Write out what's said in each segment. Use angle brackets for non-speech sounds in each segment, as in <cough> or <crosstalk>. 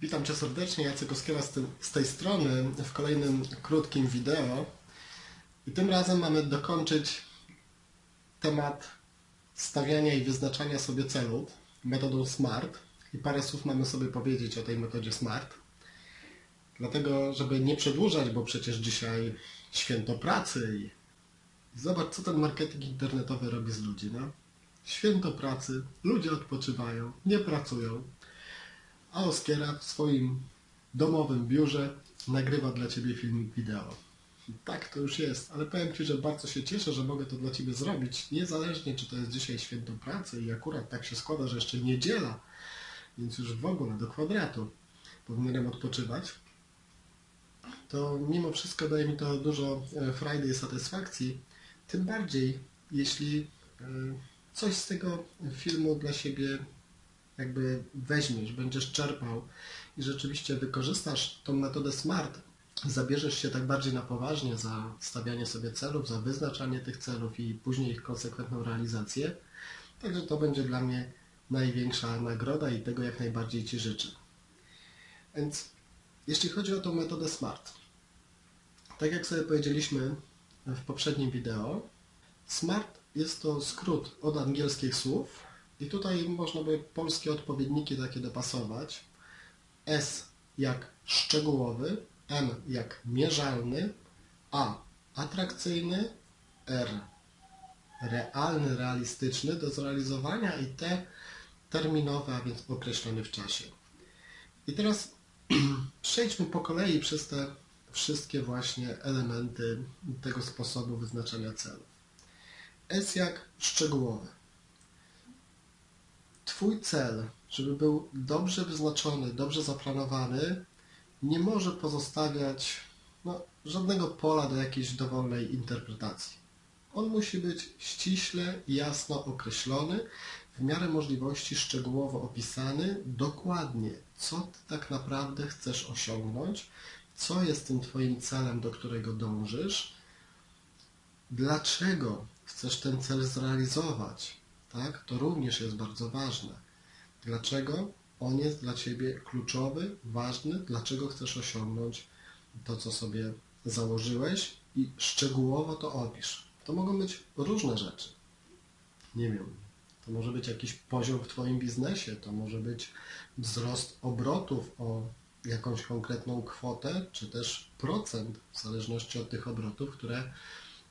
Witam Cię serdecznie, Jacek Oskiera z, z tej strony w kolejnym krótkim wideo. I tym razem mamy dokończyć temat stawiania i wyznaczania sobie celów metodą SMART. I parę słów mamy sobie powiedzieć o tej metodzie SMART. Dlatego, żeby nie przedłużać, bo przecież dzisiaj święto pracy i zobacz, co ten marketing internetowy robi z ludzi. No? Święto pracy, ludzie odpoczywają, nie pracują, a Oskiera w swoim domowym biurze nagrywa dla Ciebie filmik wideo. Tak to już jest, ale powiem Ci, że bardzo się cieszę, że mogę to dla Ciebie zrobić, niezależnie czy to jest dzisiaj święto pracy i akurat tak się składa, że jeszcze niedziela, więc już w ogóle do kwadratu powinienem odpoczywać, to mimo wszystko daje mi to dużo e, frajdy i satysfakcji, tym bardziej jeśli e, coś z tego filmu dla siebie jakby weźmiesz, będziesz czerpał i rzeczywiście wykorzystasz tą metodę SMART, zabierzesz się tak bardziej na poważnie za stawianie sobie celów, za wyznaczanie tych celów i później ich konsekwentną realizację, także to będzie dla mnie największa nagroda i tego jak najbardziej Ci życzę. Więc jeśli chodzi o tą metodę SMART, tak jak sobie powiedzieliśmy w poprzednim wideo, SMART jest to skrót od angielskich słów i tutaj można by polskie odpowiedniki takie dopasować. S jak szczegółowy, M jak mierzalny, A atrakcyjny, R realny, realistyczny do zrealizowania i T terminowy, a więc określony w czasie. I teraz <clears throat> przejdźmy po kolei przez te wszystkie właśnie elementy tego sposobu wyznaczania celów. S jak szczegółowy. Twój cel, żeby był dobrze wyznaczony, dobrze zaplanowany, nie może pozostawiać no, żadnego pola do jakiejś dowolnej interpretacji. On musi być ściśle jasno określony, w miarę możliwości szczegółowo opisany, dokładnie, co ty tak naprawdę chcesz osiągnąć, co jest tym Twoim celem, do którego dążysz, dlaczego chcesz ten cel zrealizować, tak? To również jest bardzo ważne. Dlaczego on jest dla Ciebie kluczowy, ważny, dlaczego chcesz osiągnąć to, co sobie założyłeś i szczegółowo to opisz. To mogą być różne rzeczy. Nie wiem, to może być jakiś poziom w Twoim biznesie, to może być wzrost obrotów o jakąś konkretną kwotę, czy też procent, w zależności od tych obrotów, które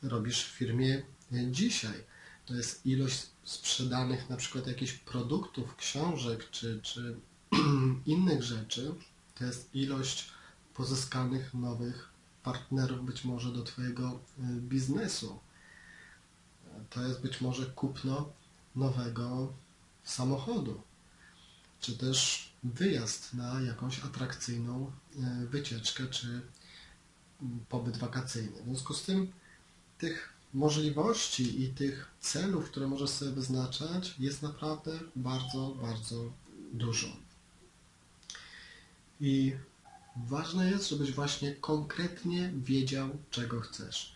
robisz w firmie dzisiaj. To jest ilość sprzedanych na przykład jakichś produktów, książek czy, czy <clears throat> innych rzeczy. To jest ilość pozyskanych nowych partnerów być może do Twojego y, biznesu. To jest być może kupno nowego samochodu, czy też wyjazd na jakąś atrakcyjną y, wycieczkę, czy mm, pobyt wakacyjny. W związku z tym tych możliwości i tych celów, które możesz sobie wyznaczać, jest naprawdę bardzo, bardzo dużo. I ważne jest, żebyś właśnie konkretnie wiedział, czego chcesz.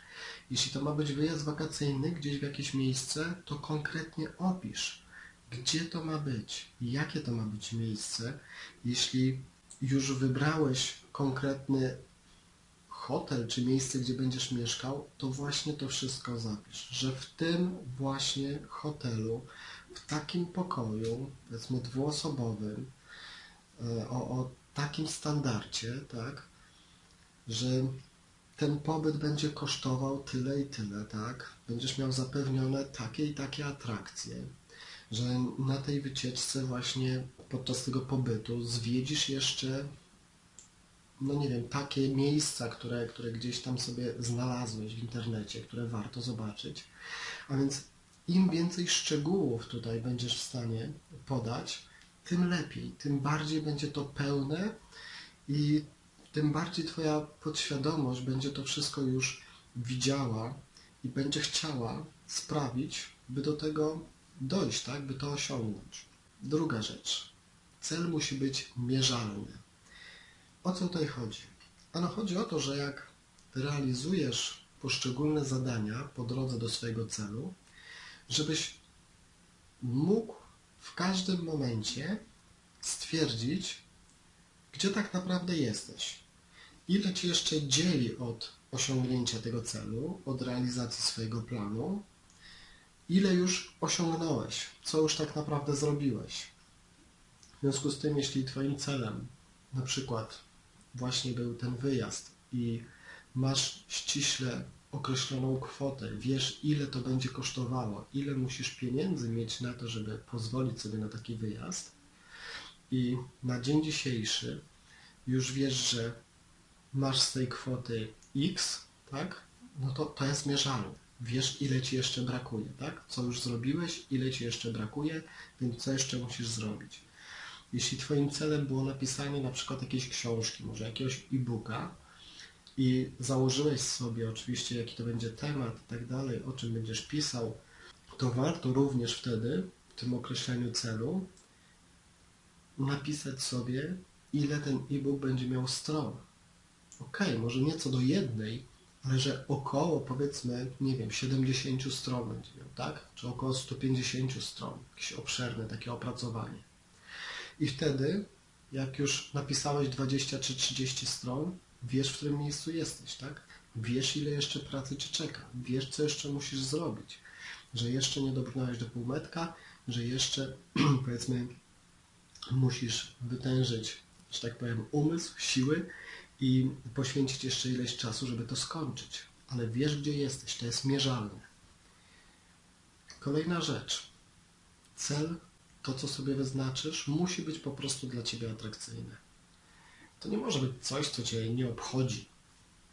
Jeśli to ma być wyjazd wakacyjny gdzieś w jakieś miejsce, to konkretnie opisz, gdzie to ma być, jakie to ma być miejsce. Jeśli już wybrałeś konkretny hotel czy miejsce, gdzie będziesz mieszkał, to właśnie to wszystko zapisz, że w tym właśnie hotelu, w takim pokoju, powiedzmy dwuosobowym, e, o, o takim standardzie, tak, że ten pobyt będzie kosztował tyle i tyle, tak, będziesz miał zapewnione takie i takie atrakcje, że na tej wycieczce właśnie podczas tego pobytu zwiedzisz jeszcze no nie wiem, takie miejsca, które, które gdzieś tam sobie znalazłeś w internecie, które warto zobaczyć. A więc im więcej szczegółów tutaj będziesz w stanie podać, tym lepiej, tym bardziej będzie to pełne i tym bardziej Twoja podświadomość będzie to wszystko już widziała i będzie chciała sprawić, by do tego dojść, tak, by to osiągnąć. Druga rzecz. Cel musi być mierzalny. O co tutaj chodzi? Ano chodzi o to, że jak realizujesz poszczególne zadania po drodze do swojego celu, żebyś mógł w każdym momencie stwierdzić, gdzie tak naprawdę jesteś. Ile ci jeszcze dzieli od osiągnięcia tego celu, od realizacji swojego planu, ile już osiągnąłeś, co już tak naprawdę zrobiłeś. W związku z tym, jeśli Twoim celem na przykład właśnie był ten wyjazd i masz ściśle określoną kwotę, wiesz ile to będzie kosztowało, ile musisz pieniędzy mieć na to, żeby pozwolić sobie na taki wyjazd i na dzień dzisiejszy już wiesz, że masz z tej kwoty X, tak? No to to jest mierzalne. Wiesz, ile ci jeszcze brakuje, tak? Co już zrobiłeś, ile ci jeszcze brakuje, więc co jeszcze musisz zrobić. Jeśli Twoim celem było napisanie na przykład jakiejś książki, może jakiegoś e-booka i założyłeś sobie oczywiście, jaki to będzie temat i tak dalej, o czym będziesz pisał, to warto również wtedy, w tym określeniu celu, napisać sobie, ile ten e-book będzie miał stron. Ok, może nie co do jednej, ale że około powiedzmy, nie wiem, 70 stron będzie miał, tak? Czy około 150 stron, jakieś obszerne takie opracowanie. I wtedy, jak już napisałeś 20 czy 30 stron, wiesz, w którym miejscu jesteś, tak? Wiesz, ile jeszcze pracy ci czeka, wiesz, co jeszcze musisz zrobić, że jeszcze nie dobrnąłeś do półmetka, że jeszcze, <clears throat> powiedzmy, musisz wytężyć, że tak powiem, umysł, siły i poświęcić jeszcze ileś czasu, żeby to skończyć. Ale wiesz, gdzie jesteś, to jest mierzalne. Kolejna rzecz. Cel, to co sobie wyznaczysz, musi być po prostu dla Ciebie atrakcyjne. To nie może być coś, co Cię nie obchodzi.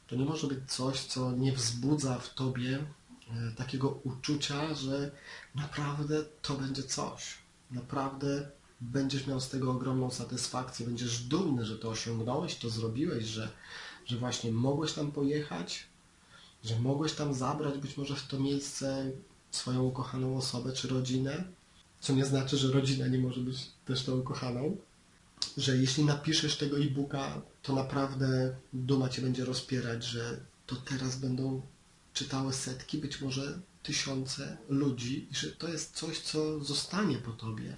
To nie może być coś, co nie wzbudza w Tobie e, takiego uczucia, że naprawdę to będzie coś. Naprawdę będziesz miał z tego ogromną satysfakcję, będziesz dumny, że to osiągnąłeś, to zrobiłeś, że, że właśnie mogłeś tam pojechać, że mogłeś tam zabrać być może w to miejsce swoją ukochaną osobę czy rodzinę, co nie znaczy, że rodzina nie może być też tą ukochaną, że jeśli napiszesz tego e-booka, to naprawdę duma cię będzie rozpierać, że to teraz będą czytały setki, być może tysiące ludzi i że to jest coś, co zostanie po tobie,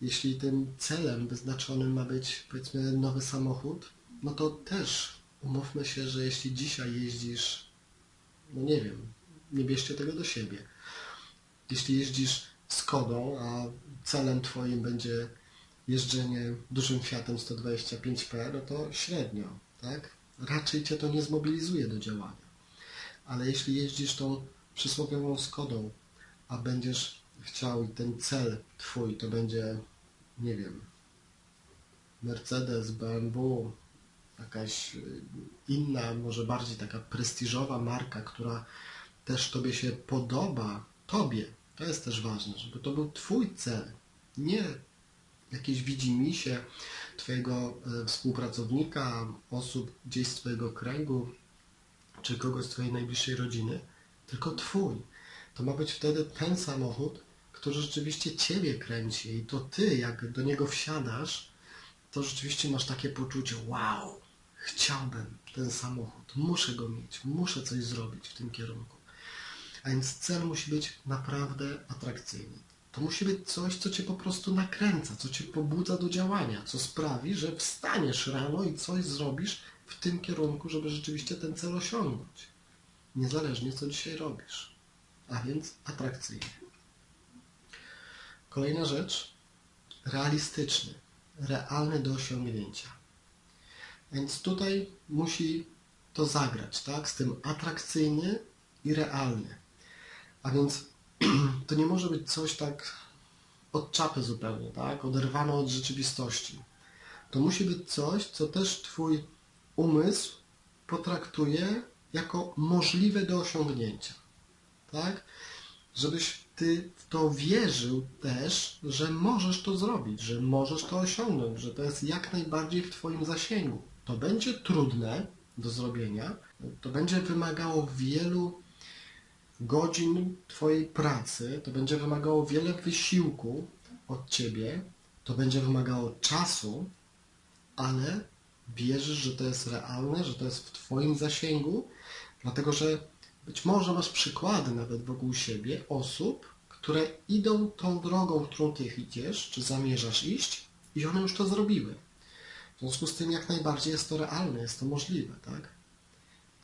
jeśli tym celem wyznaczonym ma być, powiedzmy, nowy samochód, no to też umówmy się, że jeśli dzisiaj jeździsz, no nie wiem, nie bierzcie tego do siebie. Jeśli jeździsz Skodą, a celem Twoim będzie jeżdżenie dużym Fiatem 125P, no to średnio, tak? Raczej Cię to nie zmobilizuje do działania. Ale jeśli jeździsz tą przysłowiową Skodą, a będziesz chciał i ten cel Twój to będzie nie wiem, Mercedes, BMW, jakaś y, inna, może bardziej taka prestiżowa marka, która też Tobie się podoba, Tobie, to jest też ważne, żeby to był Twój cel, nie jakieś widzimisię Twojego y, współpracownika, osób gdzieś z Twojego kręgu, czy kogoś z Twojej najbliższej rodziny, tylko Twój. To ma być wtedy ten samochód, który rzeczywiście Ciebie kręci i to Ty, jak do niego wsiadasz, to rzeczywiście masz takie poczucie, wow, chciałbym ten samochód, muszę go mieć, muszę coś zrobić w tym kierunku. A więc cel musi być naprawdę atrakcyjny. To musi być coś, co Cię po prostu nakręca, co Cię pobudza do działania, co sprawi, że wstaniesz rano i coś zrobisz w tym kierunku, żeby rzeczywiście ten cel osiągnąć. Niezależnie co dzisiaj robisz. A więc atrakcyjnie. Kolejna rzecz, realistyczny, realny do osiągnięcia. Więc tutaj musi to zagrać, tak? Z tym atrakcyjny i realny. A więc <clears throat> to nie może być coś tak od czapy zupełnie, tak? Oderwane od rzeczywistości. To musi być coś, co też Twój umysł potraktuje jako możliwe do osiągnięcia. Tak? Żebyś ty w to wierzył też, że możesz to zrobić, że możesz to osiągnąć, że to jest jak najbardziej w Twoim zasięgu. To będzie trudne do zrobienia, to będzie wymagało wielu godzin Twojej pracy, to będzie wymagało wiele wysiłku od Ciebie, to będzie wymagało czasu, ale wierzysz, że to jest realne, że to jest w Twoim zasięgu, dlatego że być może masz przykłady nawet wokół siebie osób, które idą tą drogą, którą ty idziesz, czy zamierzasz iść i one już to zrobiły. W związku z tym jak najbardziej jest to realne, jest to możliwe, tak?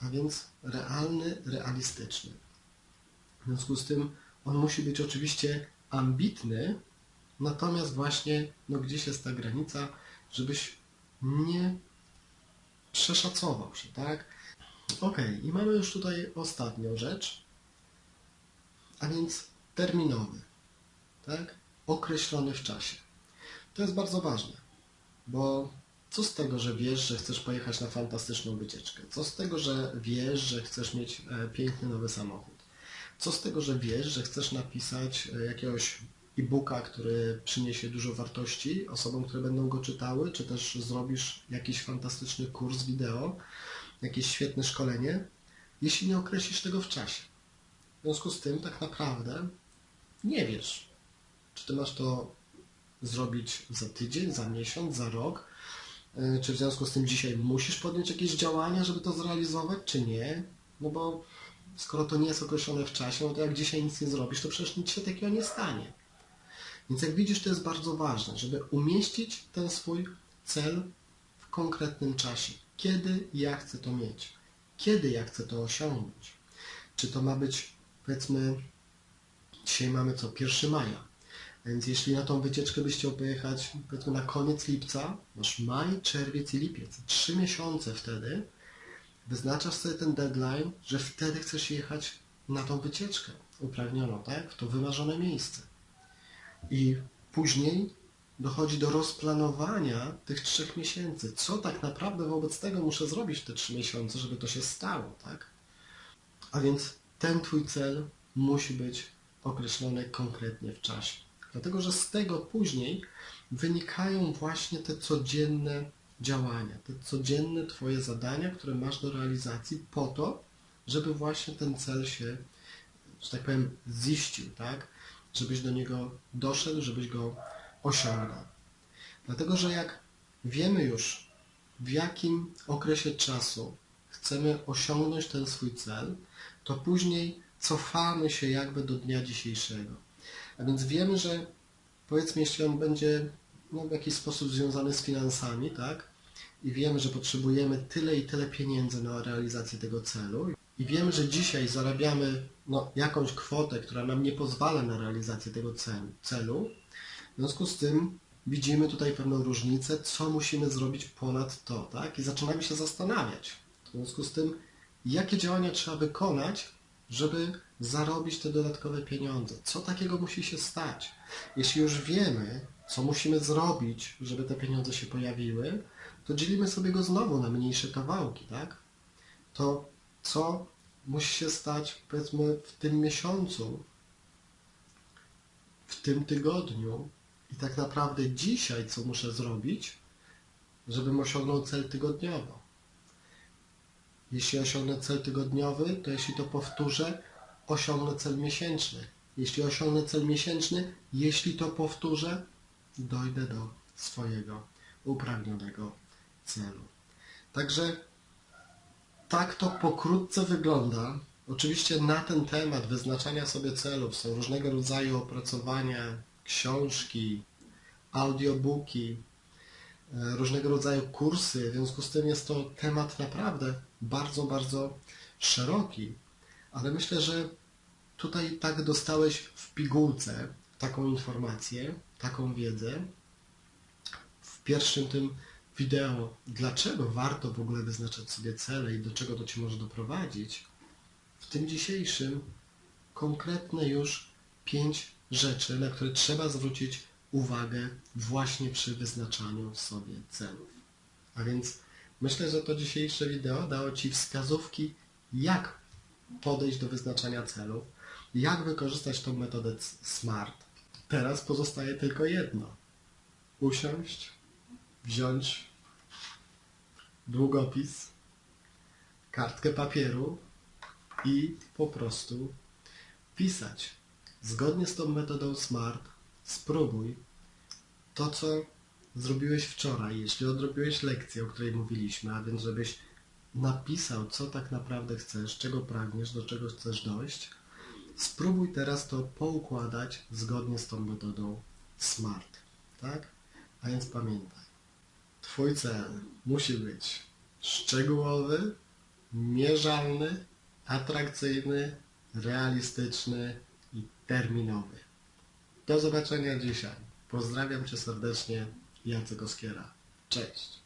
A więc realny, realistyczny. W związku z tym on musi być oczywiście ambitny, natomiast właśnie no, gdzieś jest ta granica, żebyś nie przeszacował się, tak? Ok, i mamy już tutaj ostatnią rzecz, a więc terminowy, tak? Określony w czasie. To jest bardzo ważne, bo co z tego, że wiesz, że chcesz pojechać na fantastyczną wycieczkę? Co z tego, że wiesz, że chcesz mieć e, piękny nowy samochód? Co z tego, że wiesz, że chcesz napisać e, jakiegoś e-booka, który przyniesie dużo wartości osobom, które będą go czytały, czy też zrobisz jakiś fantastyczny kurs wideo, jakieś świetne szkolenie, jeśli nie określisz tego w czasie. W związku z tym tak naprawdę nie wiesz, czy ty masz to zrobić za tydzień, za miesiąc, za rok, e, czy w związku z tym dzisiaj musisz podjąć jakieś działania, żeby to zrealizować, czy nie. No bo skoro to nie jest określone w czasie, no to jak dzisiaj nic nie zrobisz, to przecież nic się takiego nie stanie. Więc jak widzisz, to jest bardzo ważne, żeby umieścić ten swój cel w konkretnym czasie. Kiedy ja chcę to mieć? Kiedy ja chcę to osiągnąć? Czy to ma być, powiedzmy, dzisiaj mamy co, 1 maja. Więc jeśli na tą wycieczkę byś chciał pojechać, powiedzmy, na koniec lipca, masz maj, czerwiec i lipiec. Trzy miesiące wtedy wyznaczasz sobie ten deadline, że wtedy chcesz jechać na tą wycieczkę upragnioną, tak? W to wymarzone miejsce. I później dochodzi do rozplanowania tych trzech miesięcy. Co tak naprawdę wobec tego muszę zrobić te trzy miesiące, żeby to się stało, tak? A więc ten Twój cel musi być określony konkretnie w czasie. Dlatego, że z tego później wynikają właśnie te codzienne działania, te codzienne Twoje zadania, które masz do realizacji po to, żeby właśnie ten cel się, że tak powiem, ziścił, tak? Żebyś do niego doszedł, żebyś go osiągnął. Dlatego, że jak wiemy już, w jakim okresie czasu chcemy osiągnąć ten swój cel, to później cofamy się jakby do dnia dzisiejszego. A więc wiemy, że powiedzmy, jeśli on będzie no, w jakiś sposób związany z finansami, tak? I wiemy, że potrzebujemy tyle i tyle pieniędzy na realizację tego celu. I wiemy, że dzisiaj zarabiamy no, jakąś kwotę, która nam nie pozwala na realizację tego celu. W związku z tym widzimy tutaj pewną różnicę, co musimy zrobić ponad to, tak? I zaczynamy się zastanawiać. W związku z tym, jakie działania trzeba wykonać, żeby zarobić te dodatkowe pieniądze. Co takiego musi się stać? Jeśli już wiemy, co musimy zrobić, żeby te pieniądze się pojawiły, to dzielimy sobie go znowu na mniejsze kawałki, tak? To co musi się stać, powiedzmy, w tym miesiącu, w tym tygodniu i tak naprawdę dzisiaj, co muszę zrobić, żebym osiągnął cel tygodniowy. Jeśli osiągnę cel tygodniowy, to jeśli to powtórzę, osiągnę cel miesięczny. Jeśli osiągnę cel miesięczny, jeśli to powtórzę, dojdę do swojego upragnionego celu. Także tak to pokrótce wygląda. Oczywiście na ten temat wyznaczania sobie celów są różnego rodzaju opracowania, książki, audiobooki, e, różnego rodzaju kursy. W związku z tym jest to temat naprawdę bardzo, bardzo szeroki. Ale myślę, że tutaj tak dostałeś w pigułce taką informację, taką wiedzę. W pierwszym tym wideo, dlaczego warto w ogóle wyznaczać sobie cele i do czego to Cię może doprowadzić, w tym dzisiejszym konkretne już pięć rzeczy, na które trzeba zwrócić uwagę właśnie przy wyznaczaniu sobie celów. A więc myślę, że to dzisiejsze wideo dało Ci wskazówki, jak podejść do wyznaczania celów, jak wykorzystać tą metodę SMART. Teraz pozostaje tylko jedno. Usiąść, wziąć długopis, kartkę papieru i po prostu pisać. Zgodnie z tą metodą SMART spróbuj to, co zrobiłeś wczoraj, jeśli odrobiłeś lekcję, o której mówiliśmy, a więc żebyś napisał, co tak naprawdę chcesz, czego pragniesz, do czego chcesz dojść, spróbuj teraz to poukładać zgodnie z tą metodą SMART. Tak? A więc pamiętaj. Twój cel musi być szczegółowy, mierzalny, atrakcyjny, realistyczny i terminowy. Do zobaczenia dzisiaj. Pozdrawiam Cię serdecznie, Jacek Oskiera. Cześć.